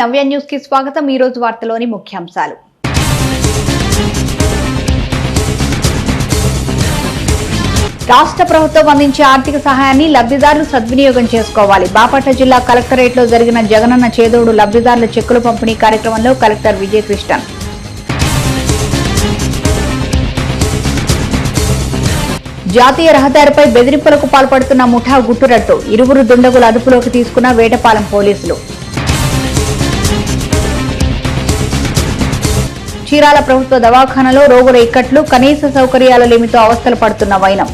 నవ్య న్యూస్కి స్వాగతం. ఈ రోజు వార్తలోని ముఖ్యాంశాలు. రాష్ట్ర ప్రభుత్వం అందించే ఆర్థిక సహాయాన్ని లబ్ధిదారులు సద్వినియోగం చేసుకోవాలి. బాపట్ల జిల్లా కలెక్టరేట్లో జరిగిన జగనన్న చేదోడు లబ్ధిదారుల చెక్కులు పంపిణీ కార్యక్రమంలో కలెక్టర్ విజయకృష్ణన్. జాతీయ రహదారిపై బెదిరింపులకు పాల్పడుతున్న ముఠా గుట్టురట్టు. ఇరువురు దుండగులు అదుపులోకి తీసుకున్న వేటపాలెం పోలీసులు. చీరాల ప్రభుత్వ దవాఖానలో రోగుల ఇక్కట్లు కనీస సౌకర్యాల లేమితో అవస్థలు పడుతున్న వైనం.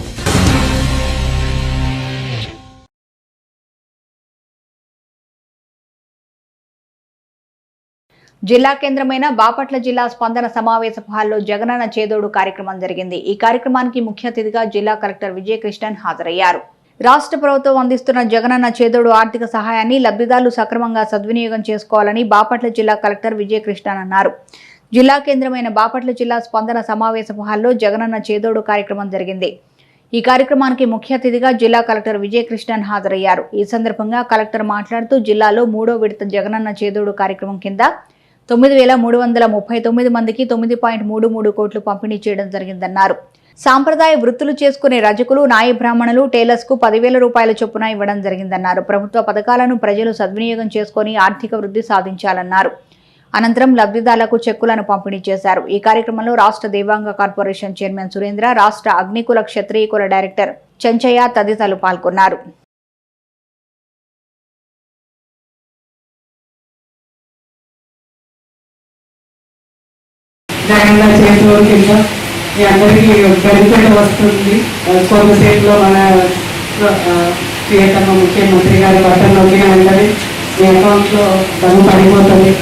జిల్లా కేంద్రమైన బాపట్ల జిల్లా స్పందన సమావేశ హాల్లో జగనన్న చేదోడు కార్యక్రమం జరిగింది. ఈ కార్యక్రమానికి ముఖ్య అతిథిగా జిల్లా కలెక్టర్ విజయకృష్ణన్ హాజరయ్యారు. రాష్ట్ర ప్రభుత్వం అందిస్తున్న జగనన్న చేదోడు ఆర్థిక సహాయాన్ని లబ్ధిదారులు సక్రమంగా సద్వినియోగం చేసుకోవాలని బాపట్ల జిల్లా కలెక్టర్ విజయకృష్ణన్ అన్నారు. జిల్లా కేంద్రమైన బాపట్ల జిల్లా స్పందన సమావేశ హాల్లో జగనన్న చేదోడు కార్యక్రమం జరిగింది. ఈ కార్యక్రమానికి ముఖ్య అతిథిగా జిల్లా కలెక్టర్ విజయకృష్ణన్ హాజరయ్యారు. ఈ సందర్భంగా కలెక్టర్ మాట్లాడుతూ జిల్లాలో మూడో విడత జగనన్న చేదోడు కార్యక్రమం కింద తొమ్మిది వేల మూడు వందల ముప్పై తొమ్మిది మందికి తొమ్మిది పాయింట్ మూడు మూడు కోట్లు పంపిణీ చేయడం జరిగిందన్నారు. సాంప్రదాయ వృత్తులు చేసుకునే రజకులు నాయ బ్రాహ్మణులు టైలర్స్కు పదివేల రూపాయల చొప్పున ఇవ్వడం జరిగిందన్నారు. ప్రభుత్వ పథకాలను ప్రజలు సద్వినియోగం చేసుకుని ఆర్థిక వృద్ధి సాధించాలన్నారు. అనంతరం లబ్ధిదారులకు చెక్కులను పంపిణీ చేశారు. ఈ కార్యక్రమంలో రాష్ట్ర దేవాంగ కార్పొరేషన్ చైర్మన్ సురేంద్ర రాష్ట్ర అగ్నికుల క్షత్రియకుల డైరెక్టర్ చెంచయ్య తదితరులు పాల్గొన్నారు. జగన్ గారి కింద. మీ అందరికీ బెనిఫిట్ వస్తుంది. కొంతసేపులో మన ప్రియతమ ముఖ్యమంత్రి గారి బటన్ నొక్కిన వెంటనే మీ అకౌంట్లో డబ్బు పడిపోతుంది.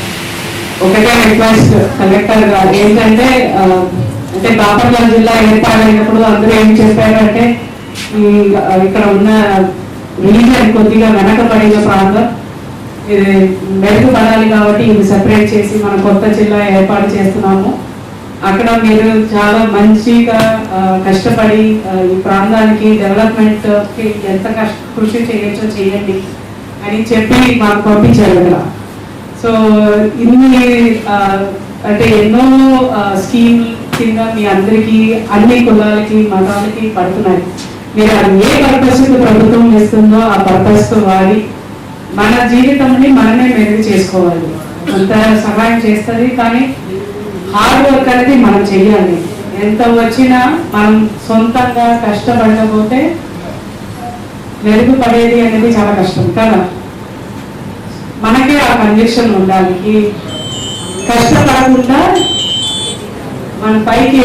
ఒకటే రిక్వెస్ట్ కలెక్టర్ గారు. ఏంటంటే అంటే బాపట్ల జిల్లా ఏర్పాటైనప్పుడు అందరూ ఏం చెప్పారంటే ఈ, ఇక్కడ ఉన్న రీజన్ కొద్దిగా వెనకబడిన ప్రాంతం ఇది మెరుగుపడాలి కాబట్టి ఇది సెపరేట్ చేసి మనం కొత్త జిల్లా ఏర్పాటు చేస్తున్నాము. అక్కడ మీరు చాలా మంచిగా కష్టపడి ఈ ప్రాంతానికి డెవలప్మెంట్కి ఎంత కష్ట కృషి చేయొచ్చో చేయండి అని చెప్పి మాకు పంపించారు ఇక్కడ. సో ఇన్ని అంటే ఎన్నో స్కీమ్ కింద మీ అందరికీ అన్ని కులాలకి మతాలకి పడుతున్నాయి. మీరు అది ఏ పర్పస్ ప్రభుత్వం ఇస్తుందో ఆ పర్పస్ వాడి మన జీవితంని మనమే మెరుగు చేసుకోవాలి. అంత సహాయం చేస్తుంది కానీ హార్డ్ వర్క్ అనేది మనం చెయ్యాలి. ఎంత వచ్చినా మనం సొంతంగా కష్టపడకపోతే మెరుగుపడేది అనేది చాలా కష్టం కదా? మనకే ఆ కండిషన్ ఉండాలి. కష్టపడకుండా మన పైకి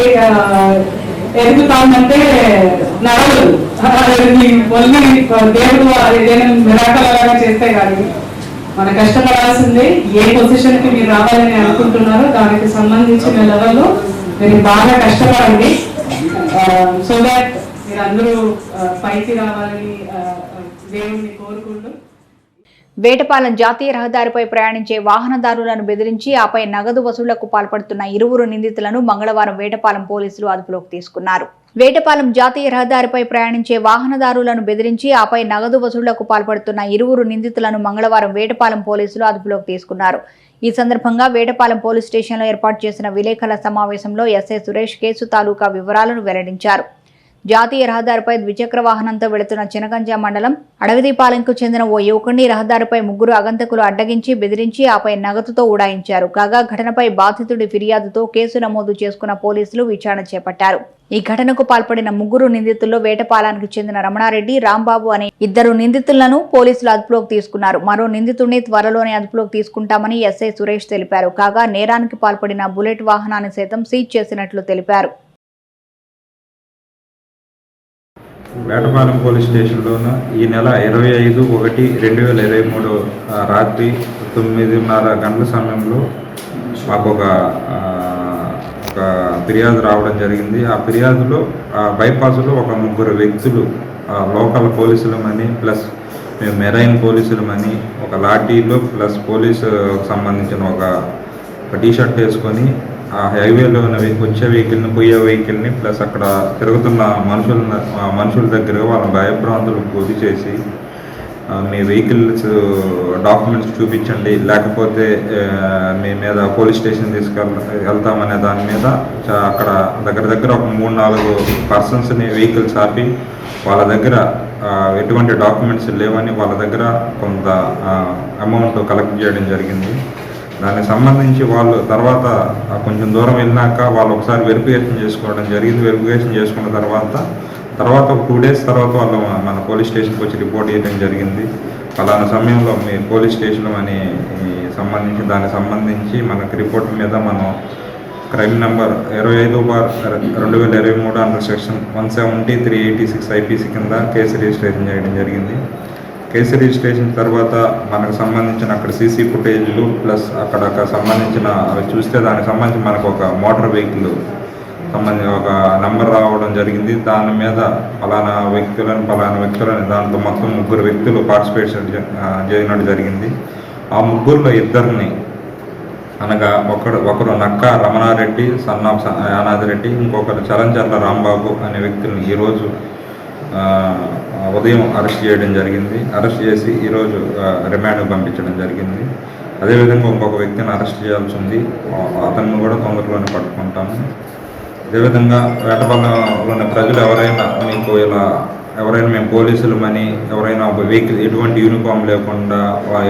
ఎదుగుతామంటే నడవదు. అది దేవుడు ఏదైనా మిరాకలాగా చేస్తే కానీ మన కష్టపడాల్సిందే ఏ పొజిషన్కి మీరు రావాలని అనుకుంటున్నారో దానికి సంబంధించిన లెవెల్లో మీరు బాగా కష్టపడండి. సో దాట్ మీరు అందరూ పైకి రావాలని దేవుడిని కోరుకుంటూ వేటపాలెం జాతీయ రహదారిపై ప్రయాణించే వాహనదారులను బెదిరించి ఆపై నగదు వసూళ్ళకు పాల్పడుతున్న ఇరువురు నిందితులను మంగళవారం వేటపాలెం పోలీసులు అదుపులోకి తీసుకున్నారు. వేటపాలెం జాతీయ రహదారిపై ప్రయాణించే వాహనదారులను బెదిరించి ఆపై నగదు వసూళ్ళకు పాల్పడుతున్న ఇరువురు నిందితులను మంగళవారం వేటపాలెం పోలీసులు అదుపులోకి తీసుకున్నారు. ఈ సందర్భంగా వేటపాలెం పోలీస్ స్టేషన్లో ఏర్పాటు చేసిన విలేకరుల సమావేశంలో ఎస్ఐ సురేష్ కేసు తాలూకా వివరాలను వెల్లడించారు. జాతీయ రహదారిపై ద్విచక్ర వాహనంతో వెళుతున్న చినగంజ మండలం అడవిదీపాలెంకు చెందిన ఓ యువకుడిని రహదారిపై ముగ్గురు అగంతకులు అడ్డగించి బెదిరించి ఆపై నగదుతో ఉడాయించారు కాగా ఘటనపై బాధితుడి ఫిర్యాదుతో కేసు నమోదు చేసుకున్న పోలీసులు విచారణ చేపట్టారు. ఈ ఘటనకు పాల్పడిన ముగ్గురు నిందితుల్లో వేటపాలానికి చెందిన రమణారెడ్డి రాంబాబు అనే ఇద్దరు నిందితులను పోలీసులు అదుపులోకి తీసుకున్నారు. మరో నిందితుడిని త్వరలోనే అదుపులోకి తీసుకుంటామని ఎస్ఐ సురేష్ తెలిపారు. కాగా నేరానికి పాల్పడిన బుల్లెట్ వాహనాన్ని సైతం సీజ్ చేసినట్లు తెలిపారు. వేటపాలెం పోలీస్ స్టేషన్లోను ఈ నెల ఇరవై ఐదు ఒకటి రెండు వేల ఇరవై మూడు రాత్రి తొమ్మిదిన్నర గంటల సమయంలో మాకు ఒక ఒక ఫిర్యాదు రావడం జరిగింది. ఆ ఫిర్యాదులో ఆ బైపాస్లో ఒక ముగ్గురు వ్యక్తులు ఆ, లోకల్ పోలీసులమని ప్లస్ మేము మెరైన్ పోలీసులమని ఒక లాఠీలో ప్లస్ పోలీసు సంబంధించిన ఒక ఒక టీ షర్ట్ వేసుకొని ఆ హైవేలో ఉన్న వచ్చే వెహికల్ని పోయే వెహికల్ని ప్లస్ అక్కడ తిరుగుతున్న మనుషుల మనుషుల దగ్గర వాళ్ళ భయభ్రాంతులు పూర్తి చేసి మీ వెహికల్స్ డాక్యుమెంట్స్ చూపించండి. లేకపోతే మీ మీద పోలీస్ స్టేషన్ తీసుకెళ్ వెళ్తామనే దాని మీద అక్కడ దగ్గర దగ్గర ఒక మూడు నాలుగు పర్సన్స్ని వెహికల్స్ ఆపి వాళ్ళ దగ్గర ఎటువంటి డాక్యుమెంట్స్ లేవని వాళ్ళ దగ్గర కొంత అమౌంట్ కలెక్ట్ చేయడం జరిగింది. దానికి సంబంధించి వాళ్ళు తర్వాత కొంచెం దూరం వెళ్ళినాక వాళ్ళు ఒకసారి వెరిఫికేషన్ చేసుకోవడం జరిగింది. వెరిఫికేషన్ చేసుకున్న తర్వాత తర్వాత ఒక టూ డేస్ తర్వాత వాళ్ళు మన పోలీస్ స్టేషన్కి వచ్చి రిపోర్ట్ చేయడం జరిగింది. ఫలానా సమయంలో మీ పోలీస్ స్టేషన్ అని సంబంధించి దానికి సంబంధించి మనకి రిపోర్ట్ మీద మనం క్రైమ్ నెంబర్ ఇరవై ఐదు బార్ రెండు వేల ఇరవై మూడు under section one seventy three eighty six IPC కింద కేసు రిజిస్ట్రేషన్ చేయడం జరిగింది. కేసు రిజిస్ట్రేషన్ తర్వాత మనకు సంబంధించిన అక్కడ సీసీ ఫుటేజ్లు ప్లస్ అక్కడ సంబంధించిన అవి చూస్తే దానికి సంబంధించి మనకు ఒక మోటార్ వెహికల్ సంబంధించి ఒక నెంబర్ రావడం జరిగింది. దాని మీద ఫలానా వ్యక్తులను ఫలానా వ్యక్తులని దాంతో మొత్తం ముగ్గురు వ్యక్తులు పార్టిసిపేట్ చేయనట్టు జరిగింది. ఆ ముగ్గురులో ఇద్దరిని అనగా ఒకడు ఒకరు నక్క రమణారెడ్డి సన్ ఆఫ్ యానాదిరెడ్డి ఇంకొకరు చలంచర్ల రాంబాబు అనే వ్యక్తుల్ని ఈరోజు ఉదయం అరెస్ట్ చేయడం జరిగింది. అరెస్ట్ చేసి ఈరోజు రిమాండ్కి పంపించడం జరిగింది. అదేవిధంగా ఇంకొక వ్యక్తిని అరెస్ట్ చేయాల్సి ఉంది. అతన్ని కూడా తొందరలోనే పట్టుకుంటాము. అదేవిధంగా వేటపాలెంలోని ప్రజలు ఎవరైనా మీకు ఇలా ఎవరైనా మేము పోలీసులమని ఎవరైనా ఒక వెహికల్ ఎటువంటి యూనిఫామ్ లేకుండా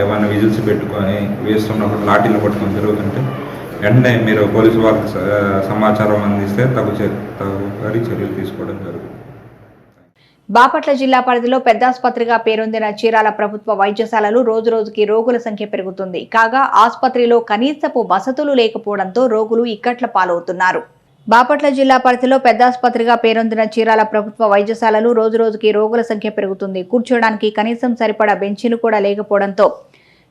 ఏమైనా విజిల్స్ పెట్టుకొని వేస్తున్నప్పుడు లాఠీలు పట్టుకొని తిరుగుతుంటే వెంటనే మీరు పోలీసు వారికి సమాచారం అందిస్తే తగు చర్య తగు చర్యలు తీసుకోవడం జరుగుతుంది. బాపట్ల జిల్లా పరిధిలో పెద్దాసుపత్రిగా పేరొందిన చీరాల ప్రభుత్వ వైద్యశాలలు రోజు రోజుకి రోగుల సంఖ్య పెరుగుతుంది. కాగా ఆసుపత్రిలో కనీసపు వసతులు లేకపోవడంతో రోగులు ఇక్కట్ల పాలవుతున్నారు. బాపట్ల జిల్లా పరిధిలో పెద్దాసుపత్రిగా పేరొందిన చీరాల ప్రభుత్వ వైద్యశాలలు రోజు రోజుకి రోగుల సంఖ్య పెరుగుతుంది. కూర్చోడానికి కనీసం సరిపడా బెంచీలు కూడా లేకపోవడంతో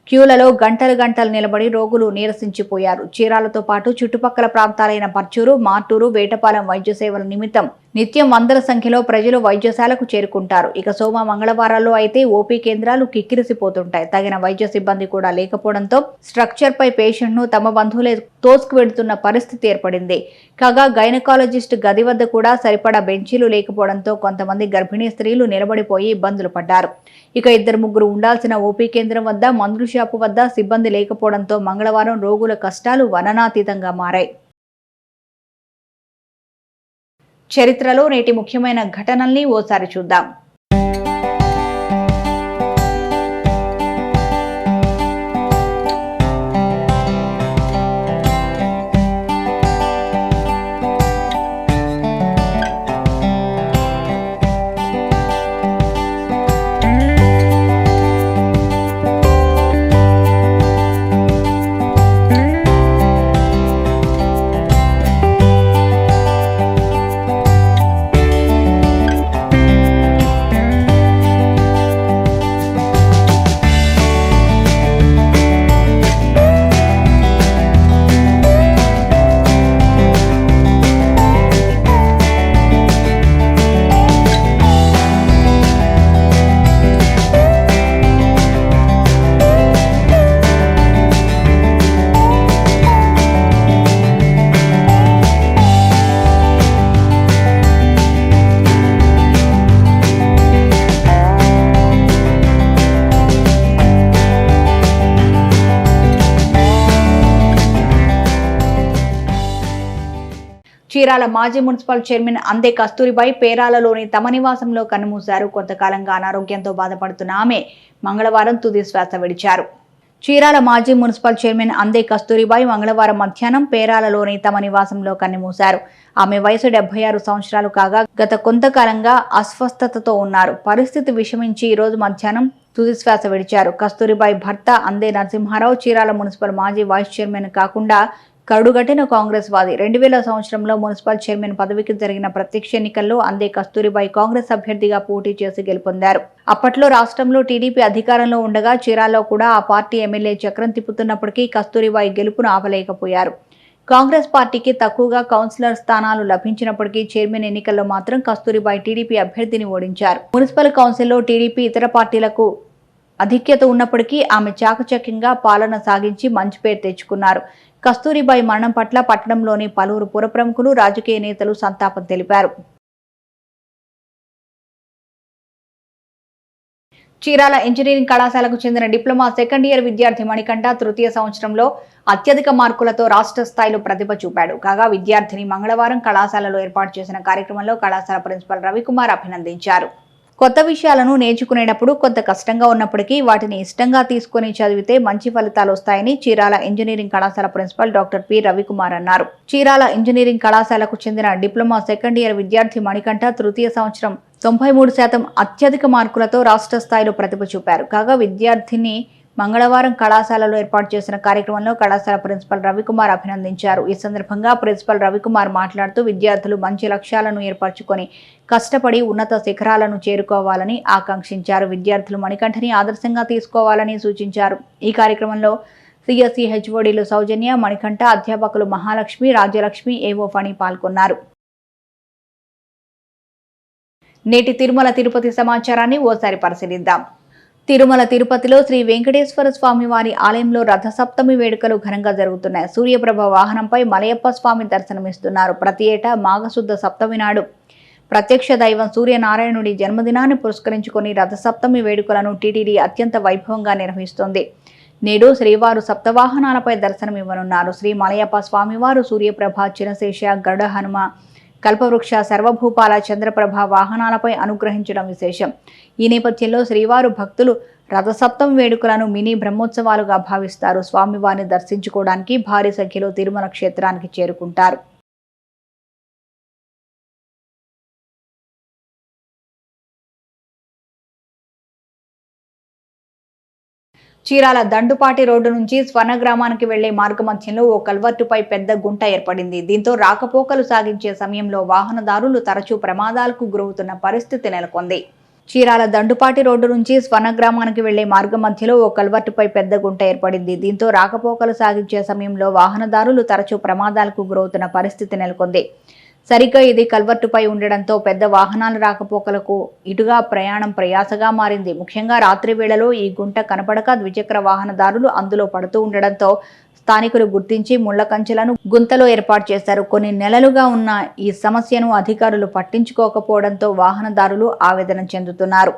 క్యూలలో గంటలు గంటలు నిలబడి రోగులు నీరసించిపోయారు. చీరాలతో పాటు చుట్టుపక్కల ప్రాంతాలైన పర్చూరు మార్టూరు వేటపాలెం వైద్య సేవల నిమిత్తం నిత్యం వందల సంఖ్యలో ప్రజలు వైద్యశాలకు చేరుకుంటారు. ఇక సోమ మంగళవారాల్లో అయితే ఓపీ కేంద్రాలు కిక్కిరిసిపోతుంటాయి. తగిన వైద్య సిబ్బంది కూడా లేకపోవడంతో స్ట్రక్చర్ పై పేషెంట్ను తమ బంధువులే తోసుకు వెడుతున్న పరిస్థితి ఏర్పడింది. కాగా గైనకాలజిస్ట్ గది వద్ద కూడా సరిపడా బెంచీలు లేకపోవడంతో కొంతమంది గర్భిణీ స్త్రీలు నిలబడిపోయి ఇబ్బందులు పడ్డారు. ఇక ఇద్దరు ముగ్గురు ఉండాల్సిన ఓపీ కేంద్రం వద్ద మందుల షాపు వద్ద సిబ్బంది లేకపోవడంతో మంగళవారం రోగుల కష్టాలు వననాతీతంగా మారాయి. చరిత్రలో నేటి ముఖ్యమైన ఘటనల్ని ఓసారి చూద్దాం. చీరాల మాజీ మున్సిపల్ చైర్మన్ అందే కస్తూరిబాయి పేరాలలోని తమ నివాసంలో కన్నుమూశారు. కొంతకాలంగా అనారోగ్యంతో బాధపడుతున్న ఆమె మంగళవారం తుది శ్వాస విడిచారు. చీరాల మాజీ మున్సిపల్ చైర్మన్ అందే కస్తూరిబాయి మంగళవారం మధ్యాహ్నం పేరాలలోని తమ నివాసంలో కన్నుమూశారు. ఆమె వయసు డెబ్బై ఆరు సంవత్సరాలు కాగా గత కొంతకాలంగా అస్వస్థతతో ఉన్నారు. పరిస్థితి విషమించి ఈ రోజు మధ్యాహ్నం తుది శ్వాస విడిచారు. కస్తూరిబాయి భర్త అందే నరసింహారావు చీరాల మున్సిపల్ మాజీ వైస్ చైర్మన్ కాకుండా కరుడుగట్టిన కాంగ్రెస్ వాది. రెండు వేల సంవత్సరంలో మున్సిపల్ చైర్మన్ పదవికి జరిగిన ప్రత్యక్ష ఎన్నికల్లో అందే కస్తూరిబాయి కాంగ్రెస్ అభ్యర్థిగా పోటీ చేసి గెలుపొందారు. అప్పట్లో రాష్ట్రంలో టీడీపీ అధికారంలో ఉండగా చీరాల్లో కూడా ఆ పార్టీ ఎమ్మెల్యే చక్రం తిప్పుతున్నప్పటికీ కస్తూరిబాయి గెలుపును ఆపలేకపోయారు. కాంగ్రెస్ పార్టీకి తక్కువగా కౌన్సిలర్ స్థానాలు లభించినప్పటికీ చైర్మన్ ఎన్నికల్లో మాత్రం కస్తూరిబాయి టీడీపీ అభ్యర్థిని ఓడించారు. మున్సిపల్ కౌన్సిల్లో టీడీపీ ఇతర పార్టీలకు అధిక్యత ఉన్నప్పటికీ ఆమె చాకచక్యంగా పాలన సాగించి మంచి పేరు తెచ్చుకున్నారు. కస్తూరిబాయి మరణం పట్ల పట్టణంలోని పలువురు పుర ప్రముఖులు రాజకీయ నేతలు సంతాపం తెలిపారు. చీరాల ఇంజనీరింగ్ కళాశాలకు చెందిన డిప్లొమా సెకండ్ ఇయర్ విద్యార్థి మణికంఠ తృతీయ సంవత్సరంలో అత్యధిక మార్కులతో రాష్ట్ర స్థాయిలో ప్రతిభ చూపాడు. కాగా విద్యార్థిని మంగళవారం కళాశాలలో ఏర్పాటు చేసిన కార్యక్రమంలో కళాశాల ప్రిన్సిపల్ రవికుమార్ అభినందించారు. కొత్త విషయాలను నేర్చుకునేటప్పుడు కొంత కష్టంగా ఉన్నప్పటికీ వాటిని ఇష్టంగా తీసుకొని చదివితే మంచి ఫలితాలు వస్తాయని చీరాల ఇంజనీరింగ్ కళాశాల ప్రిన్సిపల్ డాక్టర్ పి. రవికుమార్ అన్నారు. చీరాల ఇంజనీరింగ్ కళాశాలకు చెందిన డిప్లొమా సెకండ్ ఇయర్ విద్యార్థి మణికంఠ తృతీయ సంవత్సరం తొంభై మూడు శాతం అత్యధిక మార్కులతో రాష్ట్ర స్థాయిలో ప్రతిభ చూపారు. కాగా విద్యార్థిని మంగళవారం కళాశాలలో ఏర్పాటు చేసిన కార్యక్రమంలో కళాశాల ప్రిన్సిపల్ రవికుమార్ అభినందించారు. ఈ సందర్భంగా ప్రిన్సిపల్ రవికుమార్ మాట్లాడుతూ విద్యార్థులు మంచి లక్ష్యాలను ఏర్పరచుకొని కష్టపడి ఉన్నత శిఖరాలను చేరుకోవాలని ఆకాంక్షించారు. విద్యార్థులు మణికంఠని ఆదర్శంగా తీసుకోవాలని సూచించారు. ఈ కార్యక్రమంలో సిఎస్సి హెచ్ఓడీలు సౌజన్య మణికంఠ అధ్యాపకులు మహాలక్ష్మి రాజ్యలక్ష్మి ఏవో ఫణి పాల్గొన్నారు. నేటి తిరుమల తిరుపతి సమాచారాన్ని ఓసారి పరిశీలిద్దాం. తిరుమల తిరుపతిలో శ్రీ వెంకటేశ్వర స్వామి వారి ఆలయంలో రథసప్తమి వేడుకలు ఘనంగా జరుగుతున్నాయి. సూర్యప్రభ వాహనంపై మలయప్ప స్వామి దర్శనమిస్తున్నారు. ప్రతి ఏటా మాఘశుద్ధ సప్తమి నాడు ప్రత్యక్ష దైవం సూర్యనారాయణుడి జన్మదినాన్ని పురస్కరించుకొని రథసప్తమి వేడుకలను టీటీడీ అత్యంత వైభవంగా నిర్వహిస్తోంది. నేడు శ్రీవారు సప్తవాహనాలపై దర్శనమివ్వనున్నారు. శ్రీ మలయప్ప స్వామివారు సూర్యప్రభ చిరశేష గరుడ హనుమ కల్పవృక్ష సర్వభూపాల చంద్రప్రభ వాహనాలపై అనుగ్రహించడం విశేషం. ఈ నేపథ్యంలో శ్రీవారు భక్తులు రథసప్తం వేడుకలను మినీ బ్రహ్మోత్సవాలుగా భావిస్తారు. స్వామివారిని దర్శించుకోవడానికి భారీ సంఖ్యలో తిరుమల క్షేత్రానికి చేరుకుంటారు. చీరాల దండుపాటి రోడ్డు నుంచి స్వర్ణ గ్రామానికి వెళ్ళే మార్గ మధ్యంలో ఓ కల్వర్టుపై పెద్ద గుంట ఏర్పడింది. దీంతో రాకపోకలు సాగించే సమయంలో వాహనదారులు తరచూ ప్రమాదాలకు గురవుతున్న పరిస్థితి నెలకొంది. చీరాల దండుపాటి రోడ్డు నుంచి స్వర్ణ గ్రామానికి వెళ్ళే మార్గ మధ్యలో ఓ కల్వర్టుపై పెద్ద గుంట ఏర్పడింది. దీంతో రాకపోకలు సాగించే సమయంలో వాహనదారులు తరచూ ప్రమాదాలకు గురవుతున్న పరిస్థితి నెలకొంది. సరిగ్గా ఇది కల్వర్టుపై ఉండడంతో పెద్ద వాహనాల రాకపోకలకు ఇటుగా ప్రయాణం ప్రయాసగా మారింది. ముఖ్యంగా రాత్రి వేళలో ఈ గుంట కనపడక ద్విచక్ర వాహనదారులు అందులో పడుతూ ఉండడంతో స్థానికులు గుర్తించి ముళ్ళ కంచెలను గుంతలో ఏర్పాటు చేశారు. కొన్ని నెలలుగా ఉన్న ఈ సమస్యను అధికారులు పట్టించుకోకపోవడంతో వాహనదారులు ఆవేదన చెందుతున్నారు.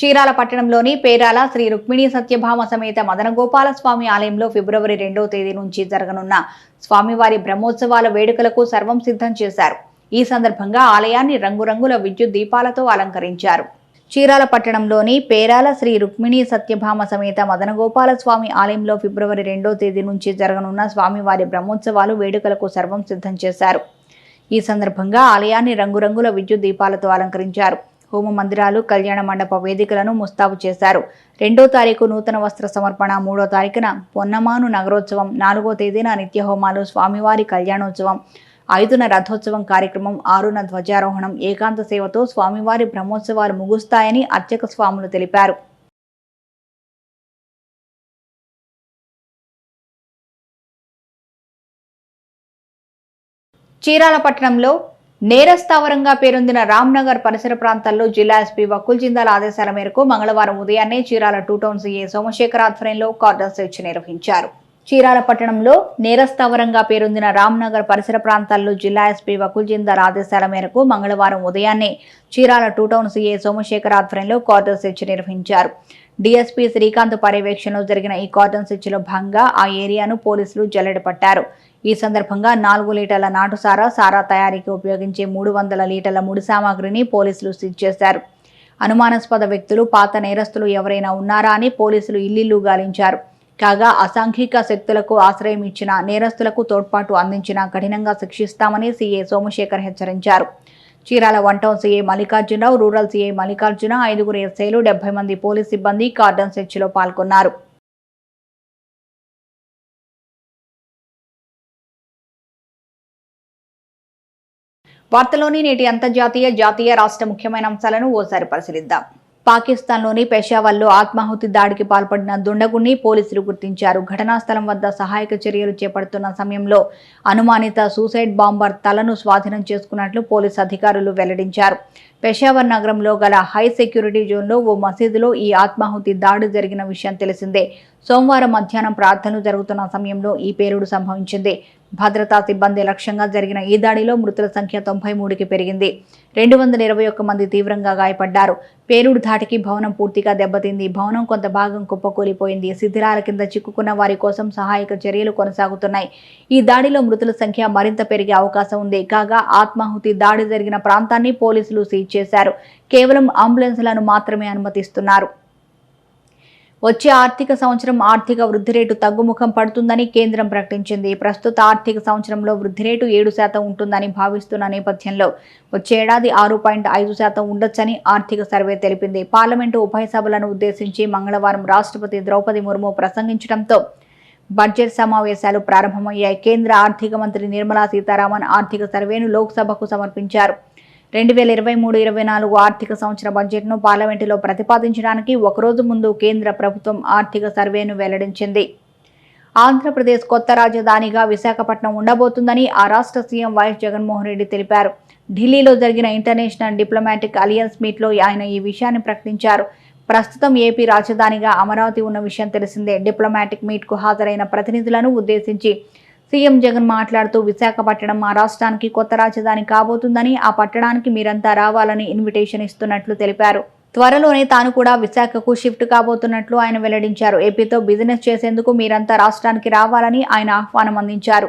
చీరాల పట్టణంలోని పేరాల శ్రీ రుక్మిణీ సత్యభామ సమేత మదనగోపాల స్వామి ఆలయంలో ఫిబ్రవరి రెండవ తేదీ నుంచి జరగనున్న స్వామివారి బ్రహ్మోత్సవాల వేడుకలకు సర్వం సిద్ధం చేశారు. ఈ సందర్భంగా ఆలయాన్ని రంగురంగుల విద్యుత్ దీపాలతో అలంకరించారు. చీరాల పట్టణంలోని పేరాల శ్రీ రుక్మిణి సత్యభామ సమేత మదనగోపాల స్వామి ఆలయంలో ఫిబ్రవరి రెండో తేదీ నుంచి జరగనున్న స్వామివారి బ్రహ్మోత్సవాలు వేడుకలకు సర్వం సిద్ధం చేశారు. ఈ సందర్భంగా ఆలయాన్ని రంగురంగుల విద్యుత్ దీపాలతో అలంకరించారు. హోమ మందిరాలు కళ్యాణ మండప వేదికలను ముస్తాబు చేశారు. రెండో తారీఖు నూతన వస్త్ర సమర్పణ మూడో తారీఖున పొన్నమాను నగరోత్సవం నాలుగో తేదీన నిత్య హోమాలు స్వామివారి కళ్యాణోత్సవం ఐదున రథోత్సవం కార్యక్రమం ఆరున ధ్వజారోహణం ఏకాంత సేవతో స్వామివారి బ్రహ్మోత్సవాలు ముగుస్తాయని అర్చక స్వాములు తెలిపారు. చీరాల పట్టణంలో నేరస్థావరంగా పేరొందిన రామ్నగర్ పరిసర ప్రాంతాల్లో జిల్లా ఎస్పీ వకుల్ జిందాల్ ఆదేశాల మేరకు మంగళవారం ఉదయాన్నే Chirala two town CA Somashekar ఆధ్వర్యంలో కార్డర్ సెర్చ్ నిర్వహించారు. చీరాల పట్టణంలో నేరస్థావరంగా పేరొందిన రామ్నగర్ పరిసర ప్రాంతాల్లో జిల్లా ఎస్పీ వకుల్ జిందాల్ ఆదేశాల మేరకు మంగళవారం ఉదయాన్నే Chirala two town CA Somashekar ఆధ్వర్యంలో కార్డర్ సెర్చ్ నిర్వహించారు. డీఎస్పీ శ్రీకాంత్ పర్యవేక్షణలో జరిగిన ఈ కార్డన్ సెర్చ్లో భాగంగా ఆ ఏరియాను పోలీసులు జల్లెడ పట్టారు ఈ సందర్భంగా నాలుగు లీటర్ల నాటు సారా సారా తయారీకి ఉపయోగించే మూడు వందల లీటర్ల ముడి సామాగ్రిని పోలీసులు సీజ్ చేశారు. అనుమానాస్పద వ్యక్తులు పాత నేరస్తులు ఎవరైనా ఉన్నారా అని పోలీసులు ఇల్లిల్లు గాలించారు. కాగా అసాంఘిక శక్తులకు ఆశ్రయం ఇచ్చిన నేరస్తులకు తోడ్పాటు అందించిన కఠినంగా శిక్షిస్తామని సీఏ సోమశేఖర్ హెచ్చరించారు. Chirala one town Mallikarjunarao rural CA Mallikarjuna ఐదుగురు ఎస్ఐలు డెబ్బై మంది పోలీస్ సిబ్బంది కార్డన్ సెర్చ్లో పాల్గొన్నారు. వార్తలోని నేటి అంతర్జాతీయ జాతీయ రాష్ట్ర ముఖ్యమైన అంశాలను ఓసారి పరిశీలిద్దాం. పాకిస్తాన్లోని పెషావర్లో ఆత్మాహుతి దాడికి పాల్పడిన దుండగుణ్ణి పోలీసులు గుర్తించారు. ఘటనా స్థలం వద్ద సహాయక చర్యలు చేపడుతున్న సమయంలో అనుమానిత సూసైడ్ బాంబర్ తలను స్వాధీనం చేసుకున్నట్లు పోలీసు అధికారులు వెల్లడించారు. పెషావర్ నగరంలో గల హై సెక్యూరిటీ జోన్లో ఓ మసీదులో ఈ ఆత్మాహుతి దాడి జరిగిన విషయం తెలిసిందే. సోమవారం మధ్యాహ్నం ప్రార్థనలు జరుగుతున్న సమయంలో ఈ పేలుడు సంభవించింది. భద్రతా సిబ్బంది లక్ష్యంగా జరిగిన ఈ దాడిలో మృతుల సంఖ్య తొంభై మూడుకి పెరిగింది. రెండు వందల ఇరవై ఒక్క మంది తీవ్రంగా గాయపడ్డారు. పేలుడు ధాటికి భవనం పూర్తిగా దెబ్బతింది. భవనం కొంత భాగం కుప్పకూలిపోయింది. శిథిరాల కింద చిక్కుకున్న వారి కోసం సహాయక చర్యలు కొనసాగుతున్నాయి. ఈ దాడిలో మృతుల సంఖ్య మరింత పెరిగే అవకాశం ఉంది. కాగా ఆత్మాహుతి దాడి జరిగిన ప్రాంతాన్ని పోలీసులు సీజ్ చేశారు. కేవలం అంబులెన్స్లను మాత్రమే అనుమతిస్తున్నారు. వచ్చే ఆర్థిక సంవత్సరం ఆర్థిక వృద్ధి రేటు తగ్గుముఖం పడుతుందని కేంద్రం ప్రకటించింది. ప్రస్తుత ఆర్థిక సంవత్సరంలో వృద్ధి రేటు ఏడు శాతం ఉంటుందని భావిస్తున్న నేపథ్యంలో వచ్చే ఏడాది ఆరు పాయింట్ ఐదు శాతం ఉండొచ్చని ఆర్థిక సర్వే తెలిపింది. పార్లమెంటు ఉభయ సభలను ఉద్దేశించి మంగళవారం రాష్ట్రపతి ద్రౌపది ముర్ము ప్రసంగించడంతో బడ్జెట్ సమావేశాలు ప్రారంభమయ్యాయి. కేంద్ర ఆర్థిక మంత్రి నిర్మలా సీతారామన్ ఆర్థిక సర్వేను లోక్సభకు సమర్పించారు. రెండు వేల ఇరవై మూడు ఇరవై నాలుగు ఆర్థిక సంవత్సర బడ్జెట్ను పార్లమెంటులో ప్రతిపాదించడానికి ఒకరోజు ముందు కేంద్ర ప్రభుత్వం ఆర్థిక సర్వేను వెల్లడించింది. ఆంధ్రప్రదేశ్ కొత్త రాజధానిగా విశాఖపట్నం ఉండబోతుందని ఆ రాష్ట్ర సీఎం వైఎస్ జగన్మోహన్ రెడ్డి తెలిపారు. ఢిల్లీలో జరిగిన ఇంటర్నేషనల్ డిప్లొమాటిక్ అలియన్స్ మీట్లో ఆయన ఈ విషయాన్ని ప్రకటించారు. ప్రస్తుతం ఏపీ రాజధానిగా అమరావతి ఉన్న విషయం తెలిసిందే. డిప్లొమాటిక్ మీట్కు హాజరైన ప్రతినిధులను ఉద్దేశించి సీఎం జగన్ మాట్లాడుతూ విశాఖపట్నం మా రాష్ట్రానికి కొత్త రాజధాని కాబోతుందని ఆ పట్టణానికి మీరంతా రావాలని ఇన్విటేషన్ ఇస్తున్నట్లు తెలిపారు. త్వరలోనే తాను కూడా విశాఖకు షిఫ్ట్ కాబోతున్నట్లు ఆయన వెల్లడించారు. ఏపీతో బిజినెస్ చేసేందుకు మీరంతా రాష్ట్రానికి రావాలని ఆయన ఆహ్వానం అందించారు.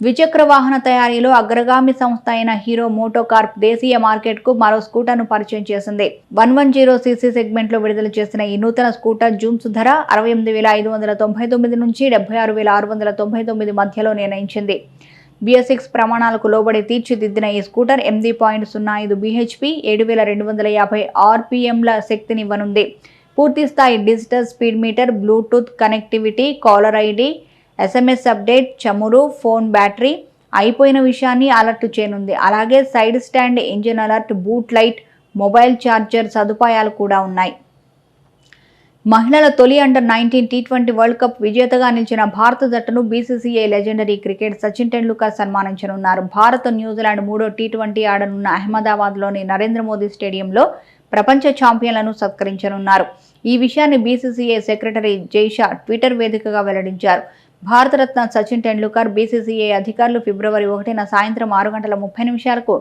ద్విచక్ర వాహన తయారీలో అగ్రగామి సంస్థ అయిన హీరో మోటోకార్ప్ దేశీయ మార్కెట్కు మరో స్కూటర్ను పరిచయం చేసింది. వన్ వన్ జీరో సీసీ సెగ్మెంట్లో విడుదల చేసిన ఈ నూతన స్కూటర్ జూమ్స్ ధర అరవై ఎనిమిది వేల ఐదు వందల తొంభై తొమ్మిది నుంచి డెబ్బై ఆరు వేల ఆరు వందల తొంభై తొమ్మిది మధ్యలో నిర్ణయించింది. బిఎస్సిక్స్ ప్రమాణాలకు లోబడి తీర్చిదిద్దిన ఈ స్కూటర్ ఎనిమిది పాయింట్ సున్నా ఐదు బీహెచ్పి ఏడు వేల రెండు వందల యాభై ఆర్పిఎంల శక్తినివ్వనుంది. పూర్తి స్థాయి digital speed meter bluetooth connectivity caller ID SMS update చమురు ఫోన్ బ్యాటరీ అయిపోయిన విషయాన్ని అలర్ట్ చేయనుంది. అలాగే side stand engine alert boot light mobile charger సదుపాయాలు కూడా ఉన్నాయి. మహిళల తొలి under nineteen T twenty world cup విజేతగా నిలిచిన భారత జట్టును BCCI legendary cricket Sachin Tendulkar సన్మానించనున్నారు. Bharat New Zealand మూడో టీ ట్వంటీ ఆడనున్న అహ్మదాబాద్లోని నరేంద్ర మోదీ స్టేడియంలో ప్రపంచ ఛాంపియన్లను సత్కరించనున్నారు. ఈ విషయాన్ని బీసీసీఐ సెక్రటరీ జైషా ట్విట్టర్ వేదికగా వెల్లడించారు. భారతరత్న సచిన్ టెండూల్కర్ బీసీసీఐ అధికారులు ఫిబ్రవరి ఒకటిన సాయంత్రం ఆరు గంటల ముప్పై నిమిషాలకు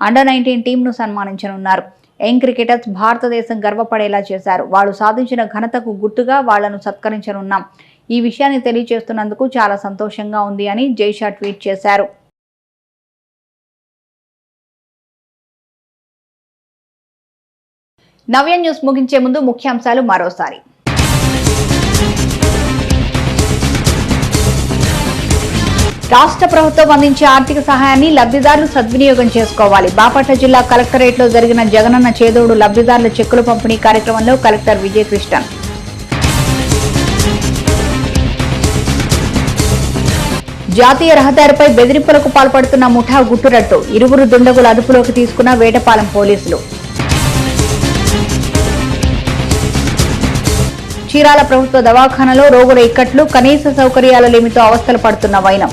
అండర్ నైన్టీన్ టీంను సన్మానించనున్నారు. యంగ్ క్రికెటర్స్ భారతదేశం గర్వపడేలా చేశారు. వాళ్ళు సాధించిన ఘనతకు గుర్తుగా వాళ్ళను సత్కరించనున్నాం. ఈ విషయాన్ని తెలియజేస్తున్నందుకు చాలా సంతోషంగా ఉంది అని జైషా ట్వీట్ చేశారు. నవ్య న్యూస్ ముగించే ముందు ముఖ్యాంశాలు మరోసారి. రాష్ట్ర ప్రభుత్వం అందించే ఆర్థిక సహాయాన్ని లబ్ధిదారులు సద్వినియోగం చేసుకోవాలి. బాపట్ల జిల్లా కలెక్టరేట్లో జరిగిన జగనన్న చేదోడు లబ్ధిదారుల చెక్కులు పంపిణీ కార్యక్రమంలో కలెక్టర్ విజయకృష్ణన్. జాతీయ రహదారిపై బెదిరింపులకు పాల్పడుతున్న ముఠా గుట్టురట్టు ఇరువురు దుండగులు అదుపులోకి తీసుకున్న వేటపాలెం పోలీసులు. చీరాల ప్రభుత్వ దవాఖానలో రోగుల ఇక్కట్లు కనీస సౌకర్యాల లేమితో అవస్థలు పడుతున్న వైనం.